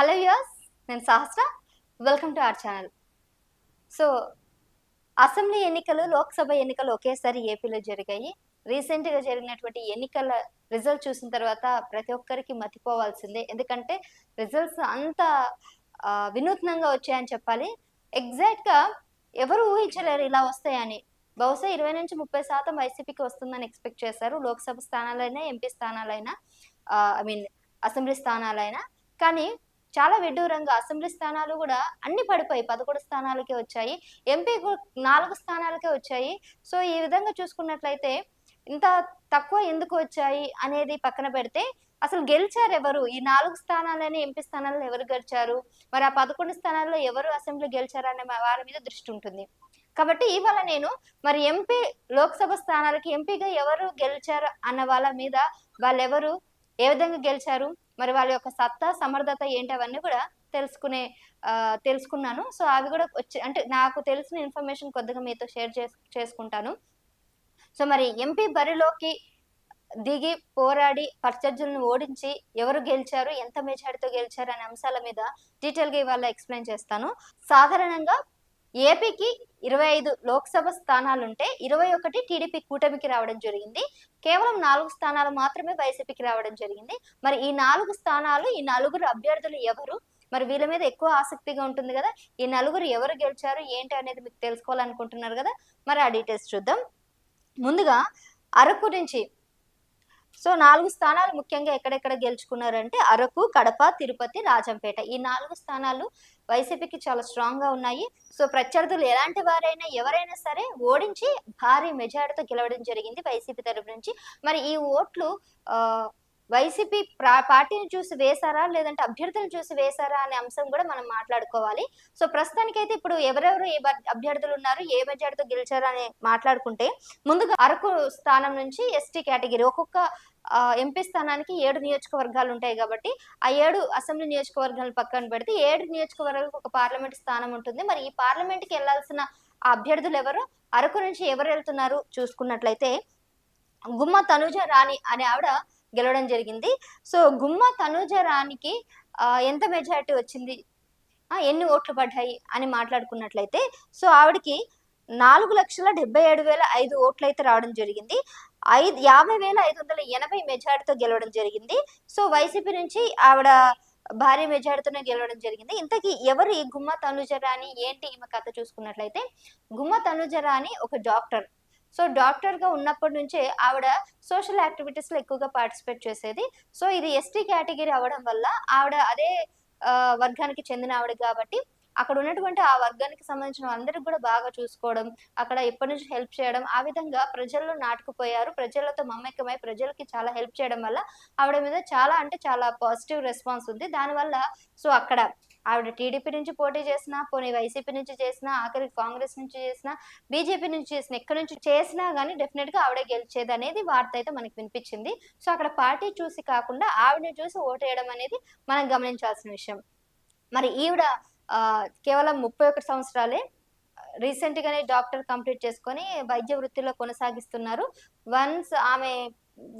Hello యూస్ నేను సహస్ర. Welcome to our channel so assembly ఎన్నికలు లోక్సభ ఎన్నికలు ఒకేసారి ఏపీలో జరిగాయి. రీసెంట్గా జరిగినటువంటి ఎన్నికల రిజల్ట్ చూసిన తర్వాత ప్రతి ఒక్కరికి మతిపోవాల్సిందే. ఎందుకంటే రిజల్ట్స్ అంత వినూత్నంగా వచ్చాయని చెప్పాలి. ఎగ్జాక్ట్గా ఎవరు ఊహించలేరు ఇలా వస్తాయని. బహుశా ఇరవై నుంచి ముప్పై శాతం వైసీపీకి వస్తుందని ఎక్స్పెక్ట్ చేశారు. లోక్సభ స్థానాలైనా ఎంపీ స్థానాలైనా ఐ మీన్ అసెంబ్లీ స్థానాలైనా. కానీ చాలా విడ్డూరంగా అసెంబ్లీ స్థానాలు కూడా అన్ని పడిపోయి పదకొండు స్థానాలకే వచ్చాయి. ఎంపీ నాలుగు స్థానాలకే వచ్చాయి. సో ఈ విధంగా చూసుకున్నట్లయితే ఇంత తక్కువ ఎందుకు వచ్చాయి అనేది పక్కన పెడితే అసలు గెలిచారు ఎవరు ఈ నాలుగు స్థానాలని ఎంపీ స్థానాల్లో ఎవరు గెలిచారు? మరి ఆ పదకొండు స్థానాల్లో ఎవరు అసెంబ్లీ గెలిచారు అనే వారి మీద దృష్టి ఉంటుంది. కాబట్టి ఇవాళ నేను మరి ఎంపీ లోక్సభ స్థానాలకి ఎంపీగా ఎవరు గెలిచారు అన్న వాళ్ళ మీద వాళ్ళెవరు ఏ విధంగా గెలిచారు? మరి వాళ్ళ యొక్క సత్తా సమర్థత ఏంటి అవన్నీ కూడా తెలుసుకునే ఆ, తెలుసుకున్నాను. సో అవి కూడా వచ్చి అంటే నాకు తెలిసిన ఇన్ఫర్మేషన్ కొద్దిగా మీతో షేర్ చేస్ చేసుకుంటాను. సో మరి ఎంపీ బరిలోకి దిగి పోరాడి ప్రత్యర్థులను ఓడించి ఎవరు గెలిచారు ఎంత మెజారిటీతో గెలిచారు అనే అంశాల మీద డీటెయిల్గా ఇవాళ ఎక్స్ప్లెయిన్ చేస్తాను. సాధారణంగా ఏపీకి ఇరవై ఐదు లోక్సభ స్థానాలుంటే ఇరవై ఒకటి టీడీపీ కూటమికి రావడం జరిగింది. కేవలం నాలుగు స్థానాలు మాత్రమే వైసీపీకి రావడం జరిగింది. మరి ఈ నాలుగు స్థానాలు ఈ నలుగురు అభ్యర్థులు ఎవరు? మరి వీళ్ళ మీద ఎక్కువ ఆసక్తిగా ఉంటుంది కదా. ఈ నలుగురు ఎవరు గెలిచారు? ఏంటి అనేది మీకు తెలుసుకోవాలనుకుంటున్నారు కదా. మరి ఆ డీటెయిల్స్ చూద్దాం. ముందుగా అరకు నుంచి సో నాలుగు స్థానాలు ముఖ్యంగా ఎక్కడెక్కడ గెలుచుకున్నారంటే అరకు కడప తిరుపతి రాజంపేట. ఈ నాలుగు స్థానాలు వైసీపీకి చాలా స్ట్రాంగ్గా ఉన్నాయి. సో ప్రత్యర్థులు ఎలాంటి వారైనా ఎవరైనా సరే ఓడించి భారీ మెజారిటీతో గెలవడం జరిగింది వైసీపీ తరపు నుంచి. మరి ఈ ఓట్లు వైసీపీ పార్టీని చూసి వేశారా? లేదంటే అభ్యర్థులను చూసి వేశారా అనే అంశం కూడా మనం మాట్లాడుకోవాలి. సో ప్రస్తుతానికైతే ఇప్పుడు ఎవరెవరు ఏ అభ్యర్థులు ఉన్నారు ఏ మెజార్టీతో గెలిచారు అని మాట్లాడుకుంటే ముందుగా అరకు స్థానం నుంచి ఎస్టీ కేటగిరీ ఒక్కొక్క ఎంపీ స్థానానికి ఏడు నియోజకవర్గాలు ఉంటాయి కాబట్టి ఆ ఏడు అసెంబ్లీ నియోజకవర్గాలు పక్కన పెడితే ఏడు నియోజకవర్గాలకు ఒక పార్లమెంట్ స్థానం ఉంటుంది. మరి ఈ పార్లమెంట్కి వెళ్ళాల్సిన అభ్యర్థులు ఎవరు? అరకు నుంచి ఎవరు వెళ్తున్నారు? చూసుకున్నట్లయితే గుమ్మ తనుజ రాణి అనే ఆవిడ గెలవడం జరిగింది. సో గుమ్మ తనుజ రాణికి ఎంత మెజారిటీ వచ్చింది? ఎన్ని ఓట్లు పడ్డాయి? అని మాట్లాడుకున్నట్లయితే సో ఆవిడకి నాలుగు లక్షల డెబ్బై ఏడు వేల ఐదు ఓట్లు అయితే రావడం జరిగింది. ఐదు యాభై వేల ఐదు వందల ఎనభై మెజారిటీతో గెలవడం జరిగింది. సో వైసీపీ నుంచి ఆవిడ భారీ మెజారిటీతోనే గెలవడం జరిగింది. ఇంతకీ ఎవరు ఈ గుమ్మ తనుజరాని ఏంటి? ఈమె కథ చూసుకున్నట్లయితే గుమ్మ తనుజరాని ఒక డాక్టర్. సో డాక్టర్గా ఉన్నప్పటి నుంచే ఆవిడ సోషల్ యాక్టివిటీస్లో ఎక్కువగా పార్టిసిపేట్ చేసేది. సో ఇది ఎస్టీ కేటగిరీ అవ్వడం వల్ల ఆవిడ అదే వర్గానికి చెందిన ఆవిడ కాబట్టి అక్కడ ఉన్నటువంటి ఆ వర్గానికి సంబంధించిన అందరికి కూడా బాగా చూసుకోవడం అక్కడ ఎప్పటి నుంచి హెల్ప్ చేయడం ఆ విధంగా ప్రజల్లో నాటుకుపోయారు. ప్రజలతో మమ్మకమై ప్రజలకి చాలా హెల్ప్ చేయడం వల్ల ఆవిడ మీద చాలా అంటే చాలా పాజిటివ్ రెస్పాన్స్ ఉంది. దానివల్ల సో అక్కడ ఆవిడ టీడీపీ నుంచి పోటీ చేసినా పోనీ వైసీపీ నుంచి చేసినా ఆఖరికి కాంగ్రెస్ నుంచి చేసినా బీజేపీ నుంచి చేసిన ఎక్కడి నుంచి చేసినా కానీ డెఫినెట్గా ఆవిడే గెలిచేది అనేది వార్త అయితే మనకి వినిపించింది. సో అక్కడ పార్టీ చూసి కాకుండా ఆవిడని చూసి ఓటేయడం అనేది మనం గమనించాల్సిన విషయం. మరి ఈవిడ కేవలం ముప్పై ఒకటి సంవత్సరాలే రీసెంట్ గానే డాక్టర్ కంప్లీట్ చేసుకొని వైద్య వృత్తిలో కొనసాగిస్తున్నారు. వన్స్ ఆమె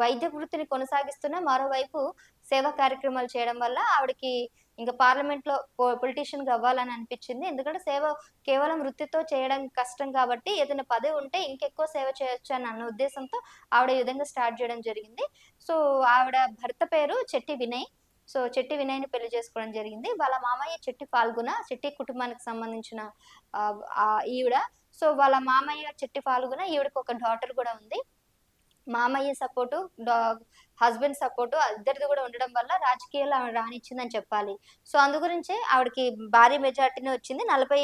వైద్య వృత్తిని కొనసాగిస్తున్న మరోవైపు సేవా కార్యక్రమాలు చేయడం వల్ల ఆవిడకి ఇంకా పార్లమెంట్లో పొలిటీషియన్ అవ్వాలని అనిపించింది. ఎందుకంటే సేవ కేవలం వృత్తితో చేయడం కష్టం కాబట్టి ఏదైనా పదవి ఉంటే ఇంకెక్కువ సేవ చేయొచ్చు అని అన్న ఉద్దేశంతో ఆవిడ ఈ విధంగా స్టార్ట్ చేయడం జరిగింది. సో ఆవిడ భర్త పేరు చెట్టి వినయ్. సో చెట్టి వినయ్ని పెళ్ళి చేసుకోవడం జరిగింది. వాళ్ళ మామయ్య చెట్టి ఫాల్గుణ చెట్టి కుటుంబానికి సంబంధించిన ఈవిడ. సో వాళ్ళ మామయ్య చెట్టి ఫాల్గుణ ఈవిడకి ఒక డాటర్ కూడా ఉంది. మామయ్య సపోర్టు హస్బెండ్ సపోర్టు ఇద్దరిది కూడా ఉండడం వల్ల రాజకీయాలు ఆవిడ రానిచ్చిందని చెప్పాలి. సో అందు గురించే ఆవిడకి భారీ మెజార్టీనే వచ్చింది. నలభై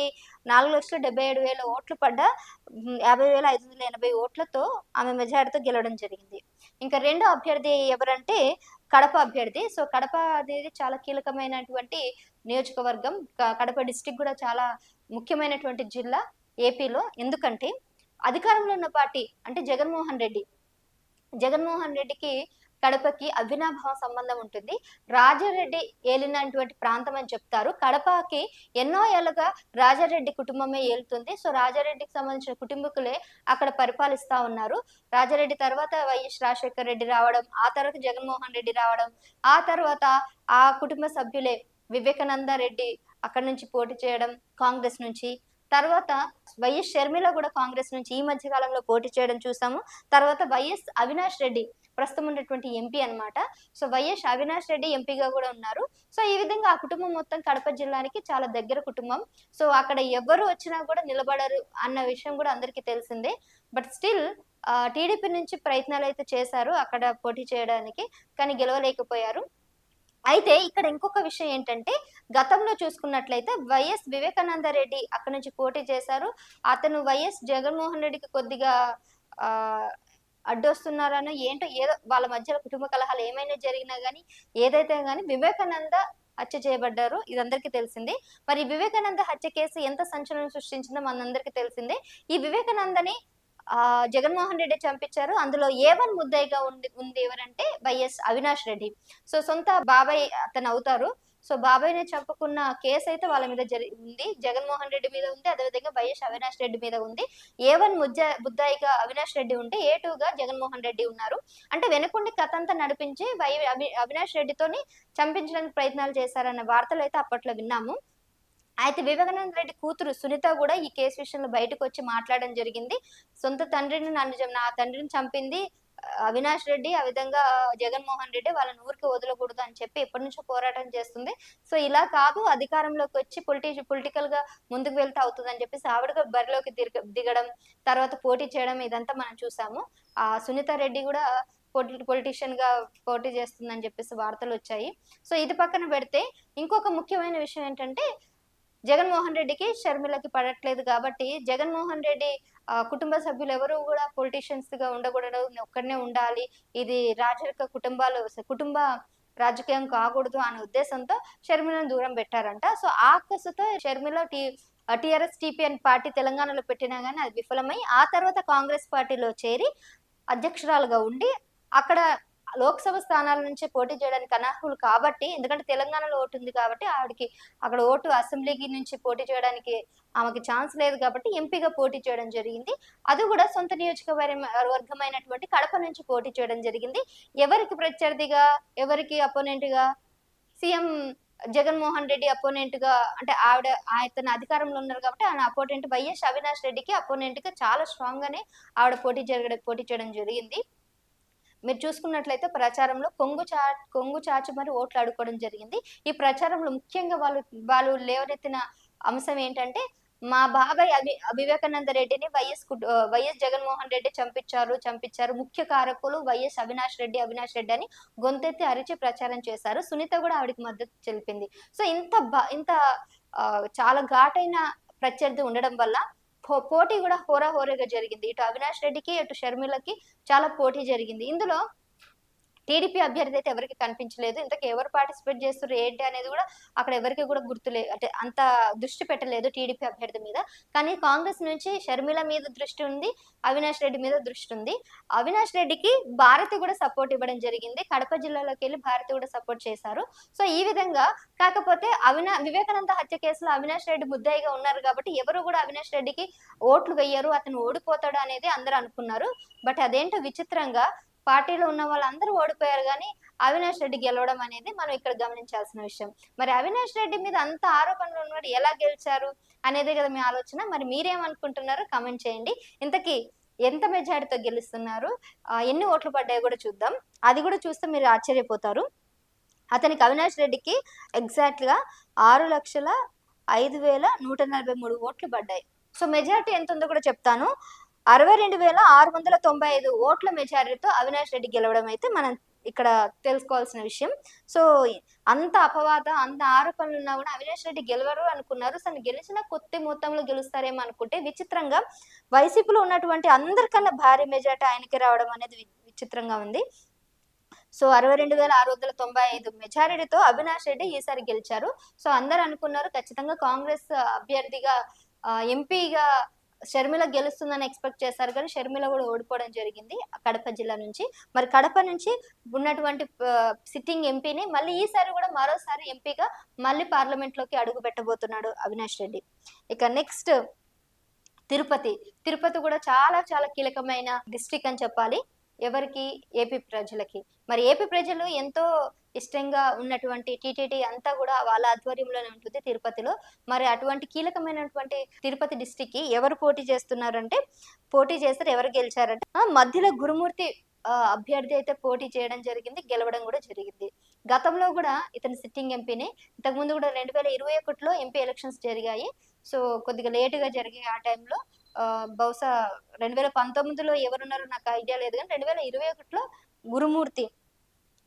నాలుగు లక్షల డెబ్బై ఏడు వేల ఓట్లు పడ్డ యాభై వేల ఐదు వందల ఎనభై ఓట్లతో ఆమె మెజార్టీతో గెలవడం జరిగింది. ఇంకా రెండో అభ్యర్థి ఎవరంటే కడప అభ్యర్థి. సో కడప అనేది చాలా కీలకమైనటువంటి నియోజకవర్గం. కడప డిస్టిక్ కూడా చాలా ముఖ్యమైనటువంటి జిల్లా ఏపీలో. ఎందుకంటే అధికారంలో ఉన్న పార్టీ అంటే జగన్మోహన్ రెడ్డి. జగన్మోహన్ రెడ్డికి కడపకి అవినాభావ సంబంధం ఉంటుంది. రాజారెడ్డి ఏలినటువంటి ప్రాంతం అని చెప్తారు. కడపకి ఎన్నో ఏళ్ళుగా రాజారెడ్డి కుటుంబమే ఏలుతుంది. సో రాజారెడ్డికి సంబంధించిన కుటుంబకులే అక్కడ పరిపాలిస్తా ఉన్నారు. రాజారెడ్డి తర్వాత వైఎస్ రాజశేఖర రెడ్డి రావడం ఆ తర్వాత జగన్మోహన్ రెడ్డి రావడం ఆ తర్వాత ఆ కుటుంబ సభ్యులే వివేకానంద రెడ్డి అక్కడ నుంచి పోటీ చేయడం కాంగ్రెస్ నుంచి తర్వాత వైఎస్ షర్మిల కూడా కాంగ్రెస్ నుంచి ఈ మధ్య కాలంలో పోటీ చేయడం చూసాము. తర్వాత వైఎస్ అవినాష్ రెడ్డి ప్రస్తుతం ఉన్నటువంటి ఎంపీ అన్నమాట. సో వైఎస్ అవినాష్ రెడ్డి ఎంపీగా కూడా ఉన్నారు. సో ఈ విధంగా ఆ కుటుంబం మొత్తం కడప జిల్లానికి చాలా దగ్గర కుటుంబం. సో అక్కడ ఎవరు వచ్చినా కూడా నిలబడరు అన్న విషయం కూడా అందరికీ తెలిసిందే. బట్ స్టిల్ టీడీపీ నుంచి ప్రయత్నాలు అయితే చేశారు అక్కడ పోటీ చేయడానికి కానీ గెలవలేకపోయారు. అయితే ఇక్కడ ఇంకొక విషయం ఏంటంటే గతంలో చూసుకున్నట్లయితే వైఎస్ వివేకానంద రెడ్డి అక్కడ నుంచి పోటీ చేశారు. అతను వైఎస్ జగన్మోహన్ రెడ్డికి కొద్దిగా ఆ అడ్డొస్తున్నారనో ఏంటో ఏదో వాళ్ళ మధ్యలో కుటుంబ కలహాలు ఏమైనా జరిగినా కానీ ఏదైతే కానీ వివేకానంద హత్య చేయబడ్డారు. ఇది అందరికీ తెలిసిందే. మరి వివేకానంద హత్య కేసు ఎంత సంచలనం సృష్టించిందో మనందరికీ తెలిసిందే. ఈ వివేకానందని ఆ జగన్మోహన్ రెడ్డి చంపించారు. అందులో ఏ వన్ ముద్దాయిగా ఉంది ఉంది ఎవరంటే వైఎస్ అవినాష్ రెడ్డి. సో సొంత బాబాయ్ అతను అవుతారు. సో బాబాయ్ని చంపుకున్న కేసు అయితే వాళ్ళ మీద జరి ఉంది. జగన్మోహన్ రెడ్డి మీద ఉంది. అదేవిధంగా వైఎస్ అవినాష్ రెడ్డి మీద ఉంది. ఏ వన్ ముద్ద బుద్దాయిగా అవినాష్ రెడ్డి ఉంటే ఏ టూగా జగన్మోహన్ రెడ్డి ఉన్నారు. అంటే వెనుకుండి కథ అంతా నడిపించి వై అవి అవినాష్ రెడ్డితోని చంపించడానికి ప్రయత్నాలు చేశారన్న వార్తలు అయితే అప్పట్లో విన్నాము. అయితే వివేకానంద రెడ్డి కూతురు సునీత కూడా ఈ కేసు విషయంలో బయటకు వచ్చి మాట్లాడడం జరిగింది. సొంత తండ్రిని నన్ను నా తండ్రిని చంపింది అవినాష్ రెడ్డి ఆ విధంగా జగన్మోహన్ రెడ్డి వాళ్ళని ఊరికి వదలకూడదు అని చెప్పి ఎప్పటి నుంచో పోరాటం చేస్తుంది. సో ఇలా కాదు అధికారంలోకి వచ్చి పొలిటి పొలిటికల్గా ముందుకు వెళ్తే అవుతుంది అని చెప్పేసి ఆవిడగా బరిలోకి దిగ దిగడం తర్వాత పోటీ చేయడం ఇదంతా మనం చూసాము. ఆ సునీత రెడ్డి కూడా పొలిటిషియన్ పొలిటీషియన్గా పోటీ చేస్తుందని చెప్పేసి వార్తలు వచ్చాయి. సో ఇది పక్కన పెడితే ఇంకొక ముఖ్యమైన విషయం ఏంటంటే జగన్మోహన్ రెడ్డికి షర్మిలకి పడట్లేదు కాబట్టి జగన్మోహన్ రెడ్డి కుటుంబ సభ్యులు ఎవరు కూడా పొలిటీషియన్స్గా ఉండకూడదు ఒక్కడనే ఉండాలి ఇది రాజరిక కుటుంబాలు కుటుంబ రాజకీయం కాకూడదు అనే ఉద్దేశంతో షర్మిలను దూరం పెట్టారంట. సో ఆ కసుతో Sharmila T TRS TPN party తెలంగాణలో పెట్టినా కానీ అది విఫలమై ఆ తర్వాత కాంగ్రెస్ పార్టీలో చేరి అధ్యక్షురాలుగా ఉండి అక్కడ లోక్సభ స్థానాల నుంచి పోటీ చేయడానికి అనర్హులు కాబట్టి ఎందుకంటే తెలంగాణలో ఓటు ఉంది కాబట్టి ఆవిడకి అక్కడ ఓటు అసెంబ్లీకి నుంచి పోటీ చేయడానికి ఆమెకి ఛాన్స్ లేదు కాబట్టి ఎంపీగా పోటీ చేయడం జరిగింది. అది కూడా సొంత నియోజకవర్గం వర్గమైనటువంటి కడప నుంచి పోటీ చేయడం జరిగింది. ఎవరికి ప్రత్యర్థిగా ఎవరికి అపోనెంట్గా సీఎం జగన్మోహన్ రెడ్డి అపోనెంట్గా అంటే ఆవిడ ఆయన అధికారంలో ఉన్నారు కాబట్టి ఆయన అపోనెంట్ వైఎస్ అవినాష్ రెడ్డికి అపోనెంట్గా చాలా స్ట్రాంగ్ గానే ఆవిడ పోటీ జరగడం పోటీ చేయడం జరిగింది. మీరు చూసుకున్నట్లయితే ప్రచారంలో కొంగు చా కొంగు చాచి మరి ఓట్లు ఆడుకోవడం జరిగింది. ఈ ప్రచారంలో ముఖ్యంగా వాళ్ళు వాళ్ళు లేవనెత్తిన అంశం ఏంటంటే మా బాబాయ్ అవి వివేకానంద రెడ్డిని వైఎస్ వైఎస్ జగన్మోహన్ రెడ్డి చంపించారు చంపించారు. ముఖ్య కారకులు వైఎస్ అవినాష్ రెడ్డి అవినాష్ రెడ్డి అని గొంతెత్తి అరిచి ప్రచారం చేశారు. సునీత కూడా ఆవిడకి మద్దతు తెలిపింది. సో ఇంత బా ఇంత చాలా ఘాటైన ప్రత్యర్థి ఉండడం వల్ల పోటీ కూడా హోరాహోరీగా జరిగింది. ఇటు అవినాష్ రెడ్డికి ఇటు షర్మిలకి చాలా పోటీ జరిగింది. ఇందులో టీడీపీ అభ్యర్థి అయితే ఎవరికి కనిపించలేదు. ఇంతకు ఎవరు పార్టిసిపేట్ చేస్తారు ఏంటి అనేది కూడా అక్కడ ఎవరికి కూడా గుర్తులేదు అంటే అంత దృష్టి పెట్టలేదు టీడీపీ అభ్యర్థి మీద. కానీ కాంగ్రెస్ నుంచి షర్మిల మీద దృష్టి ఉంది అవినాష్ రెడ్డి మీద దృష్టి ఉంది. అవినాష్ రెడ్డికి భారతి కూడా సపోర్ట్ ఇవ్వడం జరిగింది. కడప జిల్లాలోకి వెళ్ళి భారతి కూడా సపోర్ట్ చేశారు. సో ఈ విధంగా కాకపోతే అవినా వివేకానంద హత్య కేసులో అవినాష్ రెడ్డి ముద్దాయిగా ఉన్నారు కాబట్టి ఎవరు కూడా అవినాష్ రెడ్డికి ఓట్లు వేయరు అతను ఓడిపోతాడు అనేది అందరూ అనుకున్నారు. బట్ అదేంటో విచిత్రంగా పార్టీలో ఉన్న వాళ్ళందరూ ఓడిపోయారు కానీ అవినాష్ రెడ్డి గెలవడం అనేది మనం ఇక్కడ గమనించాల్సిన విషయం. మరి అవినాష్ రెడ్డి మీద అంత ఆరోపణలు ఉన్నవాడు ఎలా గెలిచారు అనేది కదా మీ ఆలోచన. మరి మీరేమనుకుంటున్నారో? కమెంట్ చేయండి. ఇంతకీ ఎంత మెజారిటీతో గెలుస్తున్నారు? ఎన్ని ఓట్లు పడ్డాయో కూడా చూద్దాం. అది కూడా చూస్తే మీరు ఆశ్చర్యపోతారు. అతనికి అవినాష్ రెడ్డికి ఎగ్జాక్ట్గా ఆరు లక్షల ఐదు వేల నూట నలభై మూడు ఓట్లు పడ్డాయి. సో మెజారిటీ ఎంత ఉందో కూడా చెప్తాను. అరవై రెండు వేల ఆరు వందల తొంభై ఐదు ఓట్ల మెజారిటీతో అవినాష్ రెడ్డి గెలవడం అయితే మనం ఇక్కడ తెలుసుకోవాల్సిన విషయం. సో అంత అపవాద అంత ఆరోపణలు ఉన్నా కూడా అవినాష్ రెడ్డి గెలవరు అనుకున్నారు. తను గెలిచిన కొద్ది మొత్తంలో గెలుస్తారేమో అనుకుంటే విచిత్రంగా వైసీపీలో ఉన్నటువంటి అందరికన్నా భారీ మెజార్టీ ఆయనకి రావడం అనేది విచిత్రంగా ఉంది. సో అరవై రెండు వేల ఆరు వందల తొంభై ఐదు మెజారిటీతో అవినాష్ రెడ్డి ఈసారి గెలిచారు. సో అందరు అనుకున్నారు ఖచ్చితంగా కాంగ్రెస్ అభ్యర్థిగా ఎంపీగా షర్మిల గెలుస్తుందని ఎక్స్పెక్ట్ చేశారు కానీ షర్మిల కూడా ఓడిపోవడం జరిగింది కడప జిల్లా నుంచి. మరి కడప నుంచి ఉన్నటువంటి సిట్టింగ్ ఎంపీని మళ్ళీ ఈసారి కూడా మరోసారి ఎంపీగా మళ్ళీ పార్లమెంట్లోకి అడుగు పెట్టబోతున్నాడు అవినాష్ రెడ్డి. ఇక నెక్స్ట్ తిరుపతి. తిరుపతి కూడా చాలా చాలా కీలకమైన డిస్ట్రిక్ట్ అని చెప్పాలి. ఎవరికి? ఏపీ ప్రజలకి. మరి ఏపీ ప్రజలు ఎంతో ఇష్టంగా ఉన్నటువంటి టీటీడీ అంతా కూడా వాళ్ళ ఆధ్వర్యంలోనే ఉంటుంది తిరుపతిలో. మరి అటువంటి కీలకమైనటువంటి తిరుపతి డిస్టిక్కి ఎవరు పోటీ చేస్తున్నారంటే పోటీ చేస్తారు ఎవరు గెలిచారంటే ఆ, మధ్యలో గురుమూర్తి అభ్యర్థి అయితే పోటీ చేయడం జరిగింది గెలవడం కూడా జరిగింది. గతంలో కూడా ఇతను సిట్టింగ్ ఎంపీని. ఇంతకుముందు కూడా రెండు వేల ఇరవై ఒకటిలో ఎంపీ ఎలక్షన్స్ జరిగాయి. సో కొద్దిగా లేటుగా జరిగాయి ఆ టైంలో. బహుశా రెండు వేల పంతొమ్మిదిలో ఎవరున్నారో నాకు ఐడియా లేదు కానీ రెండు వేల ఇరవై ఒకటిలో గురుమూర్తి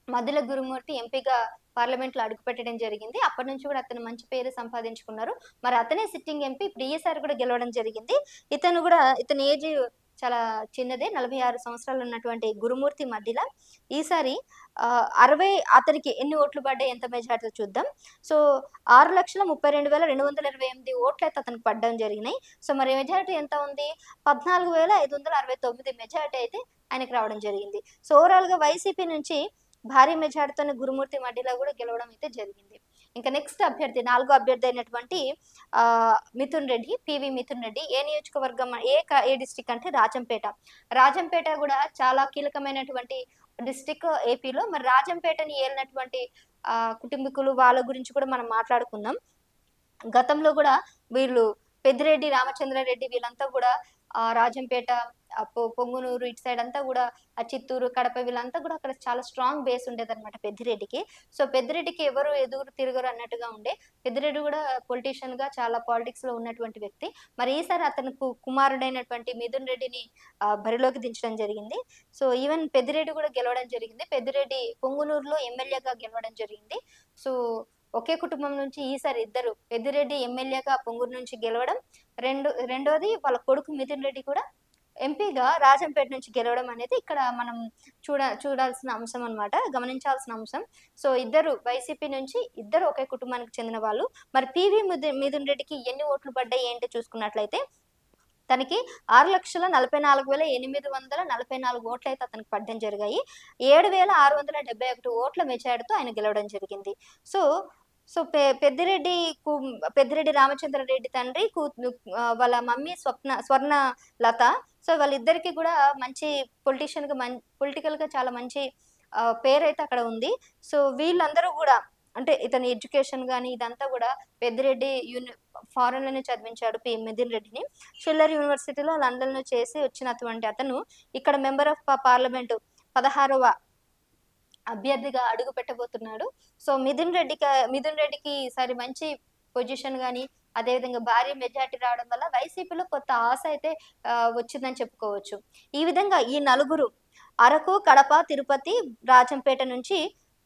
మధ్యలో గురుమూర్తి ఎంపీగా పార్లమెంట్లో అడుగుపెట్టడం జరిగింది. అప్పటి నుంచి కూడా అతను మంచి పేరు సంపాదించుకున్నారు. మరి అతనే సిట్టింగ్ ఎంపీ ఇప్పుడు ఈసారి కూడా గెలవడం జరిగింది. ఇతను కూడా ఇతని ఏజ్ చాలా చిన్నదే. నలభై ఆరు సంవత్సరాలు ఉన్నటువంటి గురుమూర్తి మధ్యలో ఈసారి అరవై అతనికి ఎన్ని ఓట్లు పడ్డాయి ఎంత మెజార్టీ చూద్దాం. సో ఆరు లక్షల ముప్పై రెండు వేల రెండు వందల ఇరవై ఎనిమిది ఓట్లు అయితే అతనికి పడ్డం జరిగినాయి. సో మరి మెజార్టీ ఎంత ఉంది? పద్నాలుగు వేల ఐదు వందల అరవై తొమ్మిది మెజార్టీ అయితే ఆయనకి రావడం జరిగింది. సో ఓవరాల్గా వైసీపీ నుంచి భారీ మెజార్టీతోనే గురుమూర్తి మధ్యలో కూడా గెలవడం అయితే జరిగింది. ఇంకా నెక్స్ట్ అభ్యర్థి నాలుగో అభ్యర్థి అయినటువంటి మిథున్ రెడ్డి పివి మిథున్ రెడ్డి ఏ నియోజకవర్గం ఏ ఏ డిస్టిక్ అంటే రాజంపేట. రాజంపేట కూడా చాలా కీలకమైనటువంటి డిస్టిక్ ఏపీలో మరి రాజంపేటని ఏలినటువంటి ఆ కుటుంబీకులు వాళ్ళ గురించి కూడా మనం మాట్లాడుకుందాం. గతంలో కూడా వీళ్ళు పెద్దిరెడ్డి రామచంద్రారెడ్డి వీళ్ళంతా కూడా ఆ రాజంపేట పొంగునూరు ఇటు సైడ్ అంతా కూడా ఆ చిత్తూరు కడప వీళ్ళంతా కూడా అక్కడ చాలా స్ట్రాంగ్ బేస్ ఉండేది అనమాట పెద్దిరెడ్డికి. సో పెద్దిరెడ్డికి ఎవరు ఎదురు తిరగరు అన్నట్టుగా ఉండే. పెద్దిరెడ్డి కూడా పొలిటీషియన్గా చాలా పాలిటిక్స్లో ఉన్నటువంటి వ్యక్తి. మరి ఈసారి అతనికి కుమారుడైనటువంటి మిథున్ రెడ్డిని బరిలోకి దించడం జరిగింది. సో ఈవెన్ పెద్దిరెడ్డి కూడా గెలవడం జరిగింది. పెద్దిరెడ్డి పొంగునూరులో ఎమ్మెల్యేగా గెలవడం జరిగింది. సో ఒకే కుటుంబం నుంచి ఈసారి ఇద్దరు పెద్దిరెడ్డి ఎమ్మెల్యేగా పొంగూరు నుంచి గెలవడం. రెండు రెండోది వాళ్ళ కొడుకు మిథున్ రెడ్డి కూడా ఎంపీగా రాజంపేట నుంచి గెలవడం అనేది ఇక్కడ మనం చూడ చూడాల్సిన అంశం అనమాట గమనించాల్సిన అంశం. సో ఇద్దరు వైసీపీ నుంచి ఇద్దరు ఒకే కుటుంబానికి చెందిన వాళ్ళు. మరి పివి మిథున్ రెడ్డికి ఎన్ని ఓట్లు పడ్డాయి ఏంటి చూసుకున్నట్లయితే తనకి ఆరు లక్షల నలభై నాలుగు వేల ఎనిమిది వందల నలభై నాలుగు ఓట్లు అయితే అతనికి పడ్డం జరిగాయి. ఏడు వేల ఆరు వందల డెబ్బై ఒకటి ఓట్ల మెజార్టీతో ఆయన గెలవడం జరిగింది. సో సో పె పెద్దిరెడ్డి కు- పెద్దిరెడ్డి రామచంద్రారెడ్డి తండ్రి కూ వాళ్ళ మమ్మీ స్వప్న స్వర్ణ లత. సో వాళ్ళిద్దరికి కూడా మంచి పొలిటీషియన్గా మం పొలిటికల్గా చాలా మంచి పేరైతే అక్కడ ఉంది. సో వీళ్ళందరూ కూడా అంటే ఇతని ఎడ్యుకేషన్ కానీ ఇదంతా కూడా పెద్దిరెడ్డి యూని ఫారెన్లోనే చదివించాడు పి మిథున్ రెడ్డిని. షిల్లర్ యూనివర్సిటీలో లండన్లో చేసి వచ్చినటువంటి అతను ఇక్కడ మెంబర్ ఆఫ్ పార్లమెంట్ పదహారవ అభ్యర్థిగా అడుగు పెట్టబోతున్నాడు. సో మిథున్ రెడ్డికి మిథున్ రెడ్డికి ఈసారి మంచి పొజిషన్ కానీ అదేవిధంగా భారీ మెజార్టీ రావడం వల్ల వైసీపీలో కొత్త ఆశ అయితే వచ్చిందని చెప్పుకోవచ్చు. ఈ విధంగా ఈ నలుగురు అరకు కడప తిరుపతి రాజంపేట నుంచి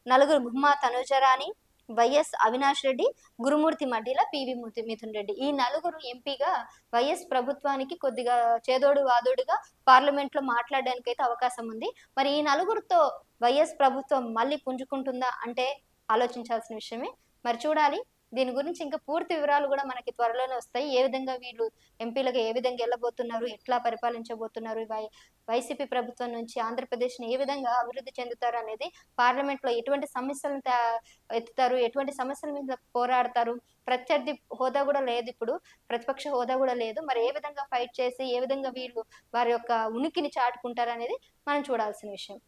నలుగురు గుమ్మా తనుజరాణి వైఎస్ అవినాష్ రెడ్డి గురుమూర్తి మడ్డిల పివి మూర్తి మిథున్ రెడ్డి. ఈ నలుగురు ఎంపీగా వైఎస్ ప్రభుత్వానికి కొద్దిగా చేదోడు వాదోడుగా పార్లమెంట్లో మాట్లాడడానికి అయితే అవకాశం ఉంది. మరి ఈ నలుగురితో వైఎస్ ప్రభుత్వం మళ్ళీ పుంజుకుంటుందా అంటే ఆలోచించాల్సిన విషయమే. మరి చూడాలి దీని గురించి ఇంకా పూర్తి వివరాలు కూడా మనకి త్వరలోనే వస్తాయి. ఏ విధంగా వీళ్ళు ఎంపీలకు ఏ విధంగా వెళ్ళబోతున్నారు ఎట్లా పరిపాలించబోతున్నారు వై వైసీపీ ప్రభుత్వం నుంచి ఆంధ్రప్రదేశ్ని ఏ విధంగా అభివృద్ధి చెందుతారు అనేది పార్లమెంట్లో ఎటువంటి సమస్యలను ఎత్తుతారు ఎటువంటి సమస్యల మీద పోరాడతారు ప్రత్యర్థి హోదా కూడా లేదు ఇప్పుడు ప్రతిపక్ష హోదా కూడా లేదు. మరి ఏ విధంగా ఫైట్ చేసి ఏ విధంగా వీళ్ళు వారి యొక్క ఉనికిని చాటుకుంటారు అనేది మనం చూడాల్సిన విషయం.